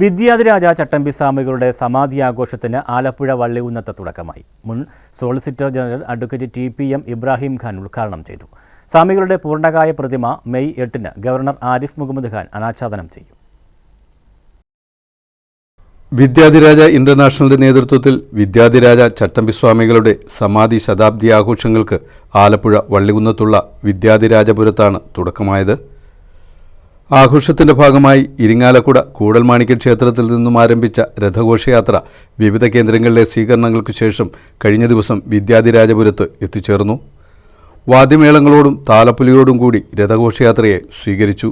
വിദ്യാധിരാജ ചട്ടമ്പി സ്വാമികളുടെ സമാധി ആഘോഷത്തിന് ആലപ്പുഴ വള്ളികുന്നത്ത് തുടക്കമായി. മുൻ solicitor general advocate T P M Ibrahim Khan ഉദ്ഘാടനം ചെയ്തു. സ്വാമികളുടെ പൂർണകായ പ്രതിമ മെയ് എട്ടിന് ഗവർണർ ആരിഫ് മുഹമ്മദ് ഖാൻ അനാച്ഛാദനം ചെയ്യും. വിദ്യാധിരാജ ഇന്റർനാഷണലിന്റെ നേതൃത്വത്തിൽ വിദ്യാധിരാജ ചട്ടമ്പി സ്വാമികളുടെ സമാധി ശതാബ്ദി ആഘോഷങ്ങൾക്ക് ആലപ്പുഴ വള്ളികുന്നത്തുള്ള വിദ്യാധിരാജപുരത്താണ് തുടക്കമായത്. ആഘോഷത്തിന്റെ ഭാഗമായി ഇരിങ്ങാലക്കുട കൂടൽമാണിക്യ ക്ഷേത്രത്തിൽ നിന്നും ആരംഭിച്ച രഥഘോഷയാത്ര വിവിധ കേന്ദ്രങ്ങളിലെ സ്വീകരണങ്ങൾക്ക് ശേഷം കഴിഞ്ഞ ദിവസം വിദ്യാധിരാജപുരത്ത് എത്തിച്ചേർന്നു. വാദ്യമേളങ്ങളോടും താലപ്പുലിയോടും കൂടി രഥഘോഷയാത്രയെ സ്വീകരിച്ചു.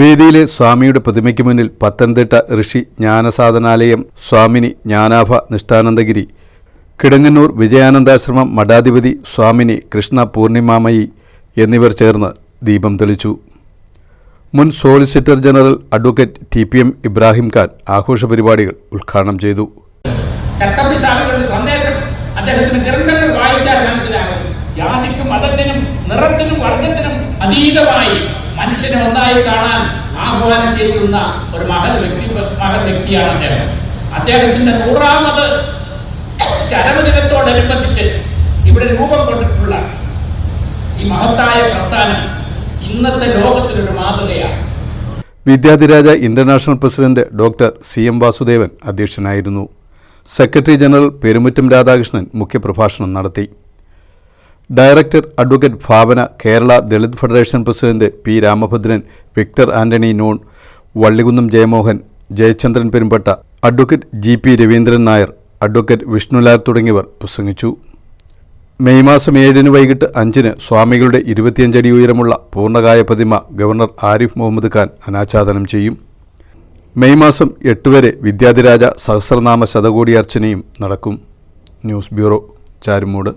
വേദിയിലെ സ്വാമിയുടെ പ്രതിമയ്ക്ക് മുന്നിൽ പത്തനംതിട്ട ഋഷി ജ്ഞാനസാധനാലയം സ്വാമിനി ജ്ഞാനാഭ നിഷ്ഠാനന്ദഗിരി കിടങ്ങന്നൂർ വിജയാനന്ദാശ്രമം മഠാധിപതി സ്വാമിനി കൃഷ്ണ പൂർണിമാമയി എന്നിവർ ചേർന്ന് ദീപം തെളിച്ചു. മുൻ solicitor general advocate T P M Ibrahim Khan ആഘോഷ പരിപാടികൾ ഉദ്ഘാടനം ചെയ്തു. സന്ദേശം വായിച്ചാൽ മനസ്സിലാകും. ജാതിക്കും മതത്തിനും നിറത്തിനും വർഗത്തിനും അതീതമായി മനുഷ്യനെ ഒന്നായി കാണാൻ ആഹ്വാനം ചെയ്യുന്ന ഒരു മഹൽ വ്യക്തി മഹൽ വ്യക്തിയാണ് അദ്ദേഹം. അദ്ദേഹത്തിന്റെ നൂറാമത് ചരമദിനത്തോടനുബന്ധിച്ച് ഇവിടെ രൂപം കൊണ്ടിട്ടുള്ള ഈ മഹത്തായ പ്രസ്ഥാനം ഇന്നത്തെ ലോകത്തിനൊരു മാതൃകയാണ്. Vidyadhiraja international president doctor C M Vasudevan അധ്യക്ഷനായിരുന്നു. സെക്രട്ടറി ജനറൽ പെരുമുറ്റം രാധാകൃഷ്ണൻ മുഖ്യപ്രഭാഷണം നടത്തി. Director advocate Bhavana Kerala Dalit federation president P Ramabhadran Victor Antony noon Vallikunnam Jayamohan Jayachandran Perumpatta advocate G P Raveendran Nair advocate Vishnulal തുടങ്ങിയവർ പ്രസംഗിച്ചു. May മാസം ഏഴിന് വൈകിട്ട് അഞ്ചിന് സ്വാമികളുടെ ഇരുപത്തിയഞ്ചടി ഉയരമുള്ള പൂർണകായ പ്രതിമ ഗവർണർ ആരിഫ് മുഹമ്മദ് ഖാൻ അനാച്ഛാദനം ചെയ്യും. മെയ് മാസം എട്ട് വരെ വിദ്യാധിരാജ സഹസ്രനാമ ശതകോടി അർച്ചനയും നടക്കും. News bureau Charummood.